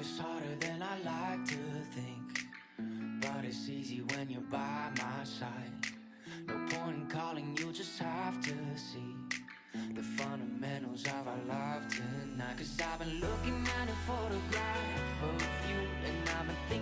is harder than I like to think. But it's easy when you're by my side. No point in calling, you just have to see the fundamentals of our love tonight. Cause I've been looking at a photograph of you, and I've been thinking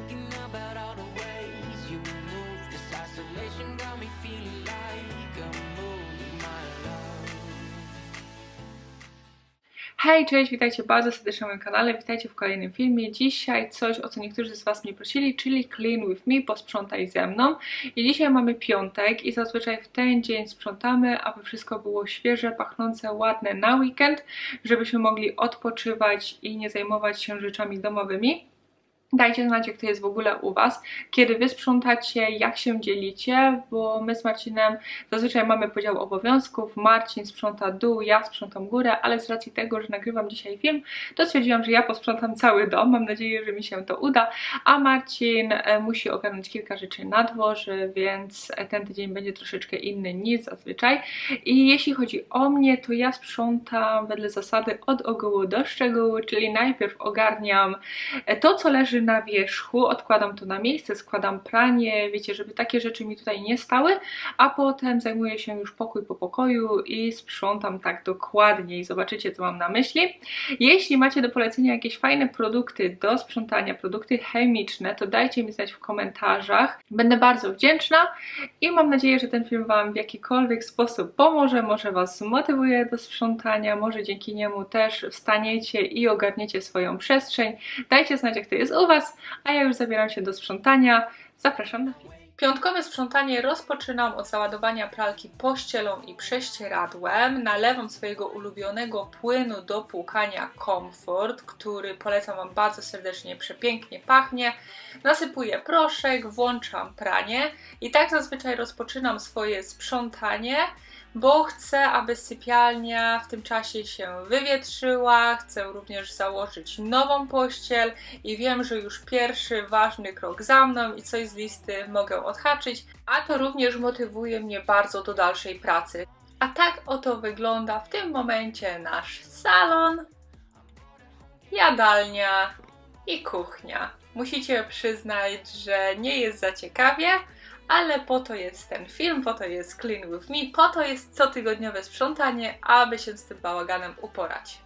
Hej, cześć, witajcie bardzo serdecznie na moim kanale, witajcie w kolejnym filmie. Dzisiaj coś, o co niektórzy z Was mnie prosili, czyli Clean With Me, posprzątaj ze mną. I dzisiaj mamy piątek i zazwyczaj w ten dzień sprzątamy, aby wszystko było świeże, pachnące, ładne na weekend, żebyśmy mogli odpoczywać i nie zajmować się rzeczami domowymi. Dajcie znać, jak to jest w ogóle u Was, kiedy Wy sprzątacie, jak się dzielicie, bo my z Marcinem zazwyczaj mamy podział obowiązków. Marcin sprząta dół, ja sprzątam górę, ale z racji tego, że nagrywam dzisiaj film, to stwierdziłam, że ja posprzątam cały dom. Mam nadzieję, że mi się to uda, a Marcin e, musi ogarnąć kilka rzeczy na dworze, więc e, ten tydzień będzie troszeczkę inny niż zazwyczaj. I jeśli chodzi o mnie, to ja sprzątam wedle zasady od ogółu do szczegółu, czyli najpierw ogarniam E, to, co leży na wierzchu, odkładam to na miejsce, składam pranie, wiecie, żeby takie rzeczy mi tutaj nie stały, a potem zajmuję się już pokój po pokoju i sprzątam tak dokładnie i zobaczycie, co mam na myśli. Jeśli macie do polecenia jakieś fajne produkty do sprzątania, produkty chemiczne, to dajcie mi znać w komentarzach. Będę bardzo wdzięczna i mam nadzieję, że ten film Wam w jakikolwiek sposób pomoże, może Was zmotywuje do sprzątania, może dzięki niemu też wstaniecie i ogarniecie swoją przestrzeń. Dajcie znać, jak to jest u Was, a ja już zabieram się do sprzątania. Zapraszam na film. Piątkowe sprzątanie rozpoczynam od załadowania pralki pościelą i prześcieradłem. Nalewam swojego ulubionego płynu do płukania Comfort, który polecam Wam bardzo serdecznie, przepięknie pachnie. Nasypuję proszek, włączam pranie i tak zazwyczaj rozpoczynam swoje sprzątanie bo chcę, aby sypialnia w tym czasie się wywietrzyła. Chcę również założyć nową pościel i wiem, że już pierwszy ważny krok za mną i coś z listy mogę odhaczyć, a to również motywuje mnie bardzo do dalszej pracy. A tak oto wygląda w tym momencie nasz salon, jadalnia i kuchnia. Musicie przyznać, że nie jest za ciekawie, ale po to jest ten film, po to jest Clean With Me, po to jest cotygodniowe sprzątanie, aby się z tym bałaganem uporać.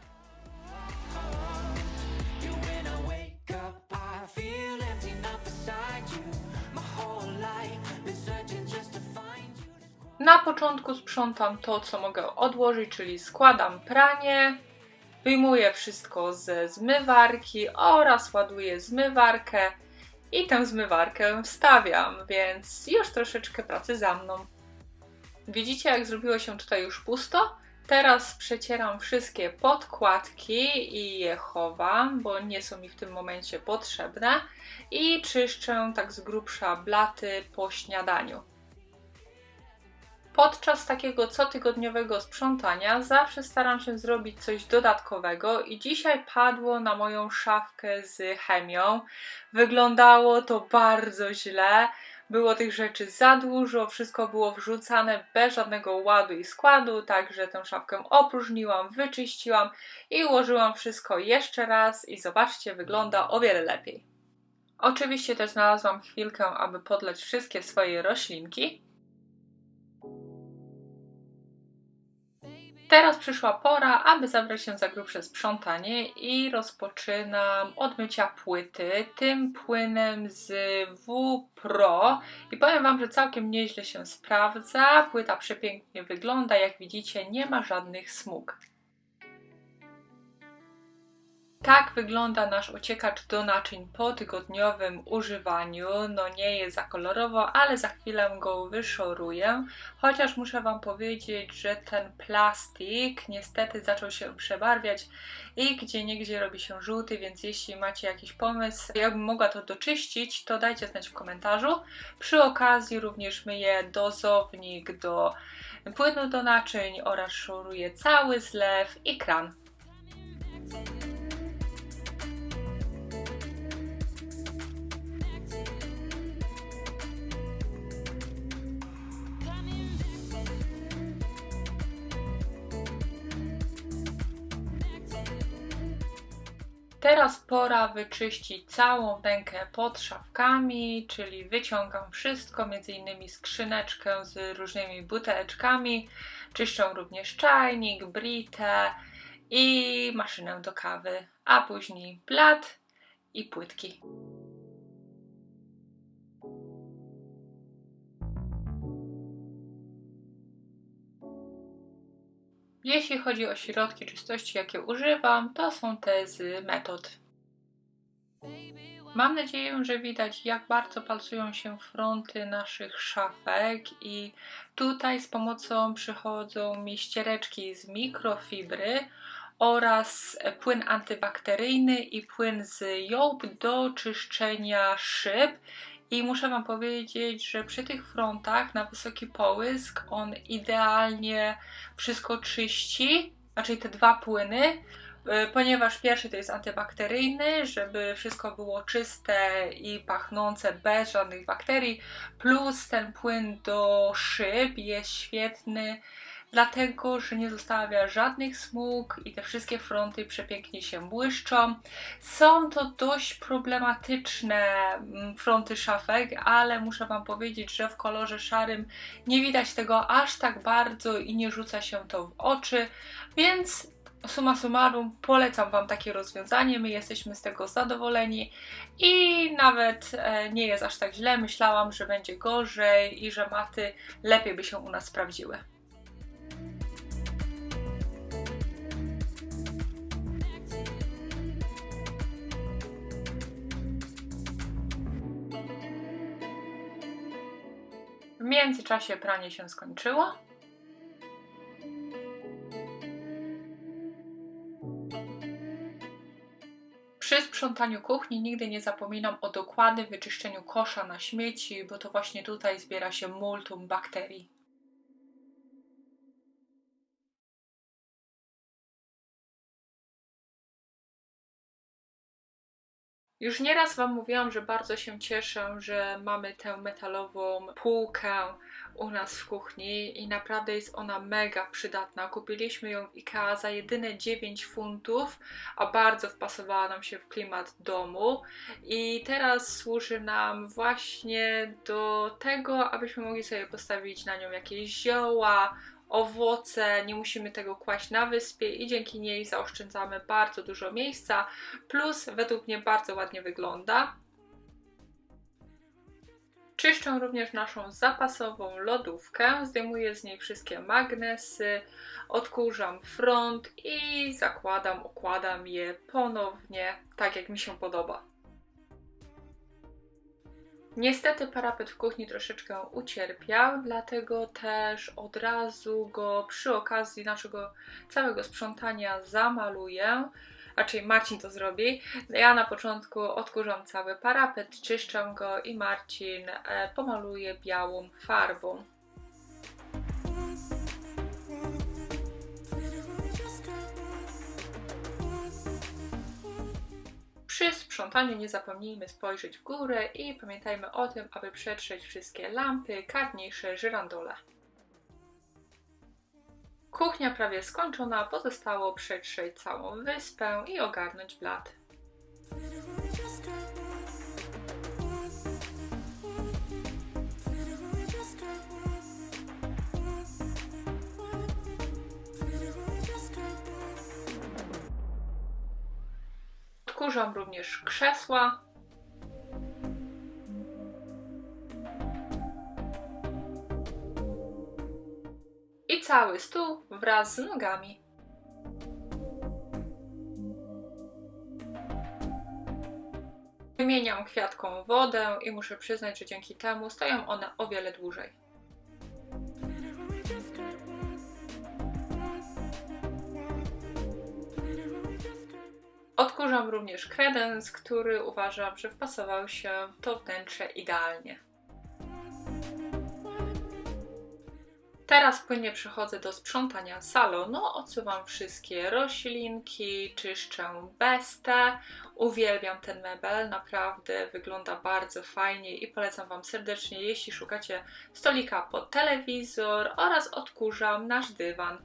Na początku sprzątam to, co mogę odłożyć, czyli składam pranie, wyjmuję wszystko ze zmywarki oraz ładuję zmywarkę i tę zmywarkę wstawiam, więc już troszeczkę pracy za mną. Widzicie, jak zrobiło się tutaj już pusto? Teraz przecieram wszystkie podkładki i je chowam, bo nie są mi w tym momencie potrzebne i czyszczę tak z grubsza blaty po śniadaniu. Podczas takiego cotygodniowego sprzątania zawsze staram się zrobić coś dodatkowego i dzisiaj padło na moją szafkę z chemią. Wyglądało to bardzo źle. Było tych rzeczy za dużo, wszystko było wrzucane bez żadnego ładu i składu, także tę szafkę opróżniłam, wyczyściłam i ułożyłam wszystko jeszcze raz i zobaczcie, wygląda o wiele lepiej. Oczywiście też znalazłam chwilkę, aby podlać wszystkie swoje roślinki. Teraz przyszła pora, aby zabrać się za grubsze sprzątanie i rozpoczynam od mycia płyty tym płynem z W Pro i powiem Wam, że całkiem nieźle się sprawdza. Płyta przepięknie wygląda, jak widzicie nie ma żadnych smug. Tak wygląda nasz ociekacz do naczyń po tygodniowym używaniu. No nie jest za kolorowo, ale za chwilę go wyszoruję. Chociaż muszę Wam powiedzieć, że ten plastik niestety zaczął się przebarwiać i gdzie niegdzie robi się żółty, więc jeśli macie jakiś pomysł, jakbym mogła to doczyścić, to dajcie znać w komentarzu. Przy okazji również myję dozownik do płynu do naczyń oraz szoruję cały zlew i kran. Teraz pora wyczyścić całą rękę pod szafkami, czyli wyciągam wszystko, między innymi skrzyneczkę z różnymi buteleczkami. Czyszczę również czajnik, britę i maszynę do kawy, a później blat i płytki. Jeśli chodzi o środki czystości, jakie używam, to są te z metod. Mam nadzieję, że widać, jak bardzo palcują się fronty naszych szafek i tutaj z pomocą przychodzą mi ściereczki z mikrofibry oraz płyn antybakteryjny i płyn z jołb do czyszczenia szyb. I muszę Wam powiedzieć, że przy tych frontach na wysoki połysk on idealnie wszystko czyści, znaczy te dwa płyny, y, ponieważ pierwszy to jest antybakteryjny, żeby wszystko było czyste i pachnące bez żadnych bakterii, plus ten płyn do szyb jest świetny, dlatego że nie zostawia żadnych smug i te wszystkie fronty przepięknie się błyszczą. Są to dość problematyczne mm, fronty szafek, ale muszę Wam powiedzieć, że w kolorze szarym nie widać tego aż tak bardzo i nie rzuca się to w oczy, więc summa summarum polecam Wam takie rozwiązanie. My jesteśmy z tego zadowoleni i nawet e, nie jest aż tak źle. Myślałam, że będzie gorzej i że maty lepiej by się u nas sprawdziły. W międzyczasie pranie się skończyło. Przy sprzątaniu kuchni nigdy nie zapominam o dokładnym wyczyszczeniu kosza na śmieci, bo to właśnie tutaj zbiera się multum bakterii. Już nieraz Wam mówiłam, że bardzo się cieszę, że mamy tę metalową półkę u nas w kuchni i naprawdę jest ona mega przydatna. Kupiliśmy ją w IKEA za jedyne 9 funtów, a bardzo wpasowała nam się w klimat domu i teraz służy nam właśnie do tego, abyśmy mogli sobie postawić na nią jakieś zioła, owoce, nie musimy tego kłaść na wyspie i dzięki niej zaoszczędzamy bardzo dużo miejsca, plus według mnie bardzo ładnie wygląda. Czyszczę również naszą zapasową lodówkę, zdejmuję z niej wszystkie magnesy, odkurzam front i zakładam, układam je ponownie tak jak mi się podoba. Niestety parapet w kuchni troszeczkę ucierpiał, dlatego też od razu go przy okazji naszego całego sprzątania zamaluję. Raczej Marcin to zrobi. Ja na początku odkurzam cały parapet, czyszczę go i Marcin e, pomaluje białą farbą. Sprzątaniu nie zapomnijmy spojrzeć w górę i pamiętajmy o tym, aby przetrzeć wszystkie lampy, karnisze, żyrandole. Kuchnia prawie skończona, pozostało przetrzeć całą wyspę i ogarnąć blat. Odkurzam również krzesła. I cały stół wraz z nogami. Wymieniam kwiatką wodę i muszę przyznać, że dzięki temu stoją one o wiele dłużej. Odkurzam również kredens, który uważam, że wpasował się w to wnętrze idealnie. Teraz płynnie przechodzę do sprzątania salonu. Odsuwam wszystkie roślinki, czyszczę bestę. Uwielbiam ten mebel, naprawdę wygląda bardzo fajnie i polecam Wam serdecznie, jeśli szukacie stolika pod telewizor oraz odkurzam nasz dywan.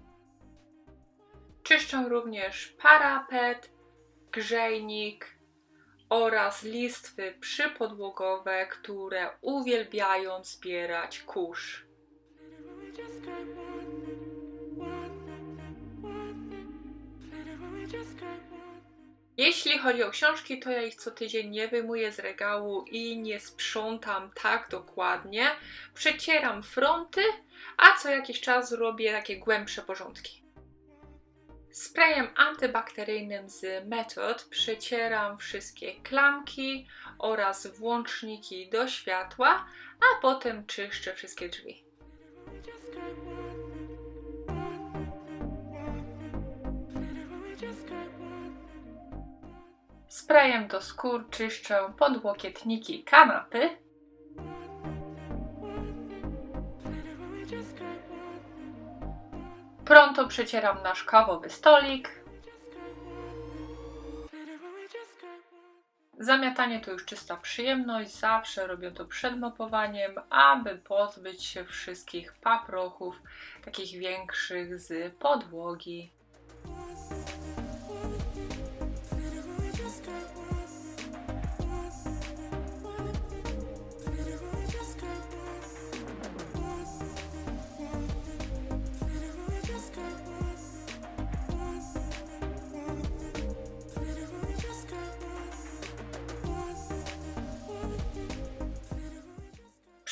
Czyszczę również parapet, grzejnik oraz listwy przypodłogowe, które uwielbiają zbierać kurz. Jeśli chodzi o książki, to ja ich co tydzień nie wyjmuję z regału i nie sprzątam tak dokładnie. Przecieram fronty, a co jakiś czas robię takie głębsze porządki. Sprayem antybakteryjnym z Method przecieram wszystkie klamki oraz włączniki do światła, a potem czyszczę wszystkie drzwi. Sprayem do skór czyszczę podłokietniki kanapy. Przecieram nasz kawowy stolik. Zamiatanie to już czysta przyjemność, zawsze robię to przed mopowaniem, aby pozbyć się wszystkich paprochów, takich większych z podłogi.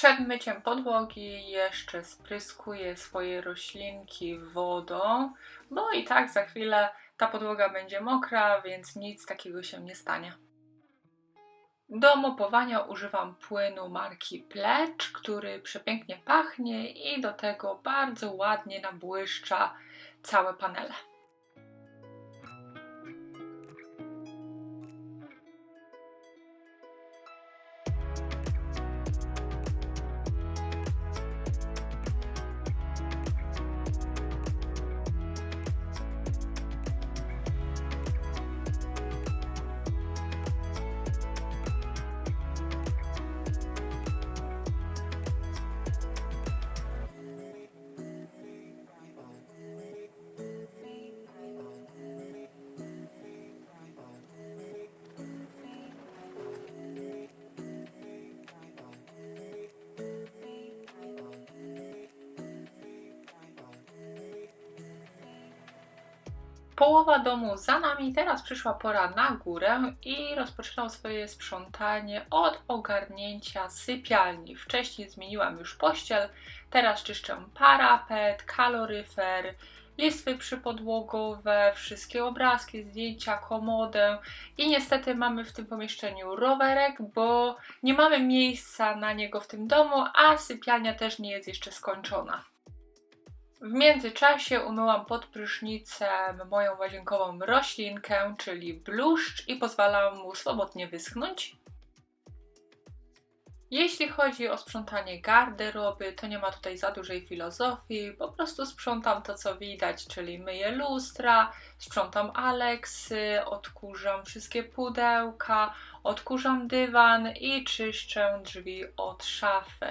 Przed myciem podłogi jeszcze spryskuję swoje roślinki wodą, bo i tak za chwilę ta podłoga będzie mokra, więc nic takiego się nie stanie. Do mopowania używam płynu marki Plecz, który przepięknie pachnie i do tego bardzo ładnie nabłyszcza całe panele. Połowa domu za nami, teraz przyszła pora na górę i rozpoczynam swoje sprzątanie od ogarnięcia sypialni. Wcześniej zmieniłam już pościel, teraz czyszczę parapet, kaloryfer, listwy przypodłogowe, wszystkie obrazki, zdjęcia, komodę i niestety mamy w tym pomieszczeniu rowerek, bo nie mamy miejsca na niego w tym domu, a sypialnia też nie jest jeszcze skończona. W międzyczasie umyłam pod prysznicem moją łazienkową roślinkę, czyli bluszcz i pozwalam mu swobodnie wyschnąć. Jeśli chodzi o sprzątanie garderoby, to nie ma tutaj za dużej filozofii, po prostu sprzątam to co widać, czyli myję lustra, sprzątam Aleksy, odkurzam wszystkie pudełka, odkurzam dywan i czyszczę drzwi od szafy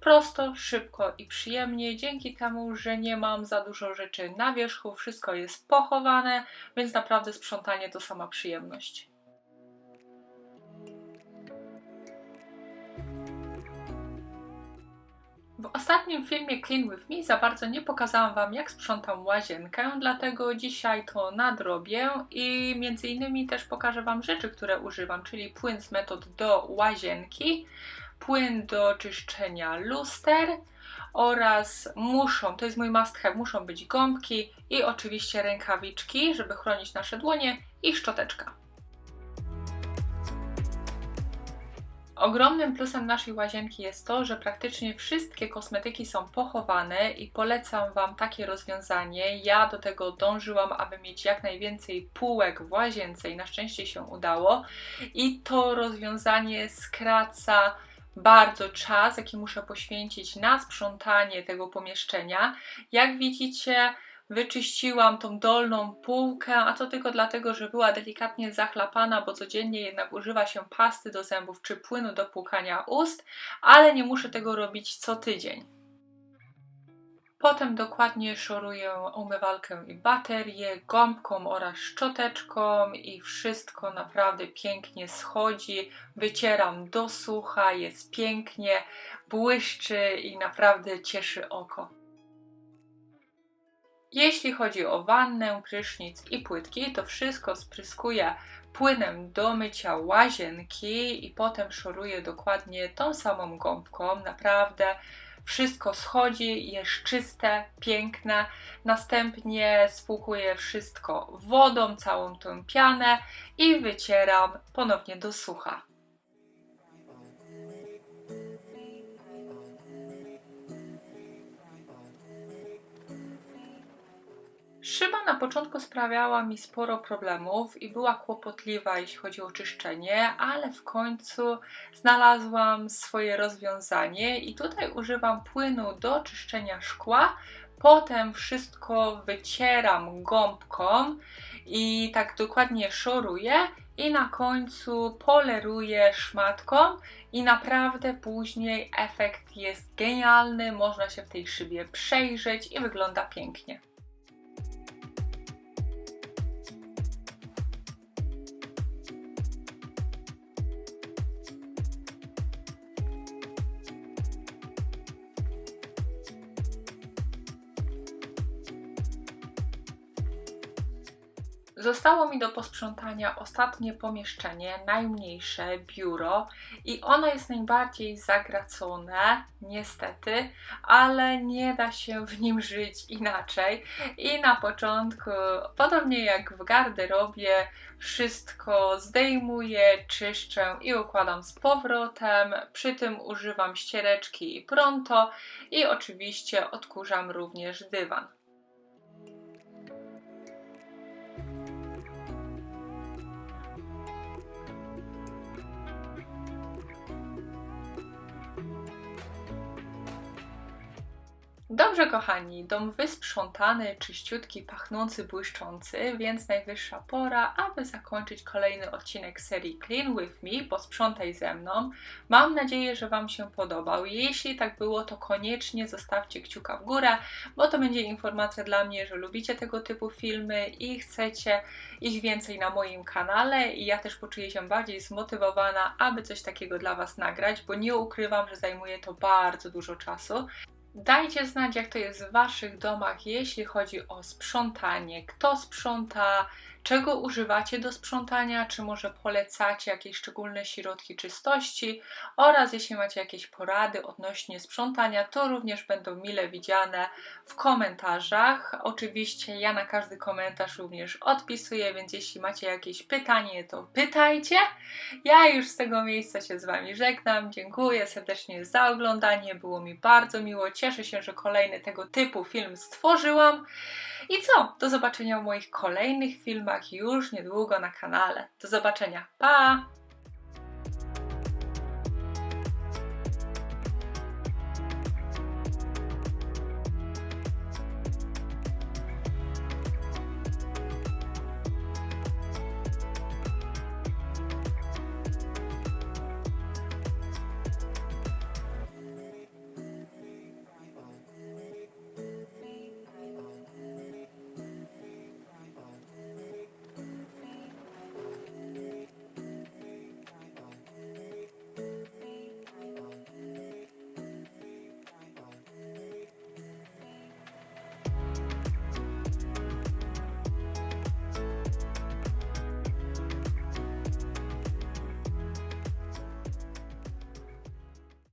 prosto, szybko i przyjemnie, dzięki temu, że nie mam za dużo rzeczy na wierzchu, wszystko jest pochowane, więc naprawdę sprzątanie to sama przyjemność. W ostatnim filmie Clean With Me za bardzo nie pokazałam Wam jak sprzątam łazienkę, dlatego dzisiaj to nadrobię i między innymi też pokażę Wam rzeczy, które używam, czyli płyn z metod do łazienki, płyn do czyszczenia luster oraz muszą, to jest mój must have, muszą być gąbki i oczywiście rękawiczki, żeby chronić nasze dłonie i szczoteczka. Ogromnym plusem naszej łazienki jest to, że praktycznie wszystkie kosmetyki są pochowane i polecam Wam takie rozwiązanie. Ja do tego dążyłam, aby mieć jak najwięcej półek w łazience i na szczęście się udało. I to rozwiązanie skraca bardzo czas, jaki muszę poświęcić na sprzątanie tego pomieszczenia. Jak widzicie, wyczyściłam tą dolną półkę, a to tylko dlatego, że była delikatnie zachlapana, bo codziennie jednak używa się pasty do zębów czy płynu do płukania ust, ale nie muszę tego robić co tydzień. Potem dokładnie szoruję umywalkę i baterię gąbką oraz szczoteczką i wszystko naprawdę pięknie schodzi. Wycieram do sucha, jest pięknie, błyszczy i naprawdę cieszy oko. Jeśli chodzi o wannę, prysznic i płytki, to wszystko spryskuję płynem do mycia łazienki i potem szoruję dokładnie tą samą gąbką. Naprawdę wszystko schodzi, jest czyste, piękne. Następnie spłukuję wszystko wodą, całą tą pianę i wycieram ponownie do sucha. Szyba na początku sprawiała mi sporo problemów i była kłopotliwa, jeśli chodzi o czyszczenie, ale w końcu znalazłam swoje rozwiązanie i tutaj używam płynu do czyszczenia szkła. Potem wszystko wycieram gąbką i tak dokładnie szoruję i na końcu poleruję szmatką i naprawdę później efekt jest genialny, można się w tej szybie przejrzeć i wygląda pięknie. Zostało mi do posprzątania ostatnie pomieszczenie, najmniejsze biuro, i ono jest najbardziej zagracone, niestety, ale nie da się w nim żyć inaczej. I na początku, podobnie jak w garderobie, wszystko zdejmuję, czyszczę i układam z powrotem. Przy tym używam ściereczki i pronto, i oczywiście odkurzam również dywan. Dobrze, kochani, dom wysprzątany, czyściutki, pachnący, błyszczący, więc najwyższa pora, aby zakończyć kolejny odcinek serii Clean With Me, posprzątaj ze mną. Mam nadzieję, że Wam się podobał. Jeśli tak było, to koniecznie zostawcie kciuka w górę, bo to będzie informacja dla mnie, że lubicie tego typu filmy i chcecie iść więcej na moim kanale i ja też poczuję się bardziej zmotywowana, aby coś takiego dla Was nagrać, bo nie ukrywam, że zajmuje to bardzo dużo czasu. Dajcie znać, jak to jest w Waszych domach, jeśli chodzi o sprzątanie. Kto sprząta, czego używacie do sprzątania, czy może polecacie jakieś szczególne środki czystości oraz jeśli macie jakieś porady odnośnie sprzątania, to również będą mile widziane w komentarzach. Oczywiście ja na każdy komentarz również odpisuję, więc jeśli macie jakieś pytanie, to pytajcie. Ja już z tego miejsca się z Wami żegnam. Dziękuję serdecznie za oglądanie. Było mi bardzo miło. Cieszę się, że kolejny tego typu film stworzyłam. I co? Do zobaczenia w moich kolejnych filmach już niedługo na kanale. Do zobaczenia. Pa!